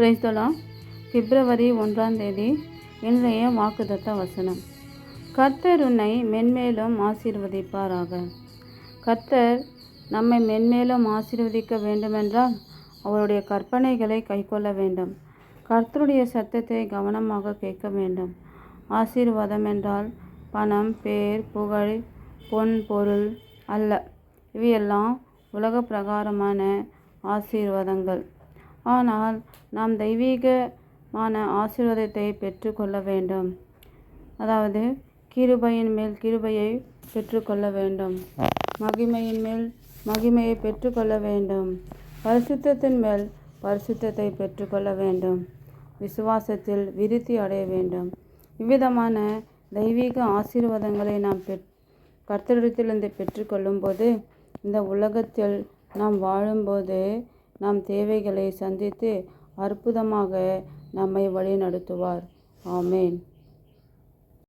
பிரைஸ்தலாம் பிப்ரவரி ஒன்றாம் தேதி இன்றைய வாக்குதத்த வசனம். கர்த்தர் உன்னை மென்மேலும் ஆசீர்வதிப்பாராக. கர்த்தர் நம்மை மென்மேலும் ஆசீர்வதிக்க வேண்டுமென்றால் அவருடைய கற்பனைகளை கைக்கொள்ள வேண்டும். கர்த்தருடைய சத்தத்தை கவனமாக கேட்க வேண்டும். ஆசீர்வாதம் என்றால் பணம் பேர் புகழ் பொன் பொருள் அல்ல. இவையெல்லாம் உலக பிரகாரமான ஆசீர்வாதங்கள். ஆனால் நாம் தெய்வீகமான ஆசீர்வாதத்தை பெற்றுக்கொள்ள வேண்டும். அதாவது கிருபையின் மேல் கிருபையை பெற்றுக்கொள்ள வேண்டும். மகிமையின் மேல் மகிமையை பெற்றுக்கொள்ள வேண்டும். பரிசுத்தத்தின் மேல் பரிசுத்தத்தை பெற்றுக்கொள்ள வேண்டும். விசுவாசத்தில் விருத்தி அடைய வேண்டும். இவ்விதமான தெய்வீக ஆசீர்வாதங்களை நாம் பெற் கர்த்தரிடத்திலிருந்து பெற்றுக்கொள்ளும் போது இந்த உலகத்தில் நாம் வாழும்போது நம் தேவைகளை சந்தித்து அற்புதமாக நம்மை வழிநடத்துவார். ஆமேன்.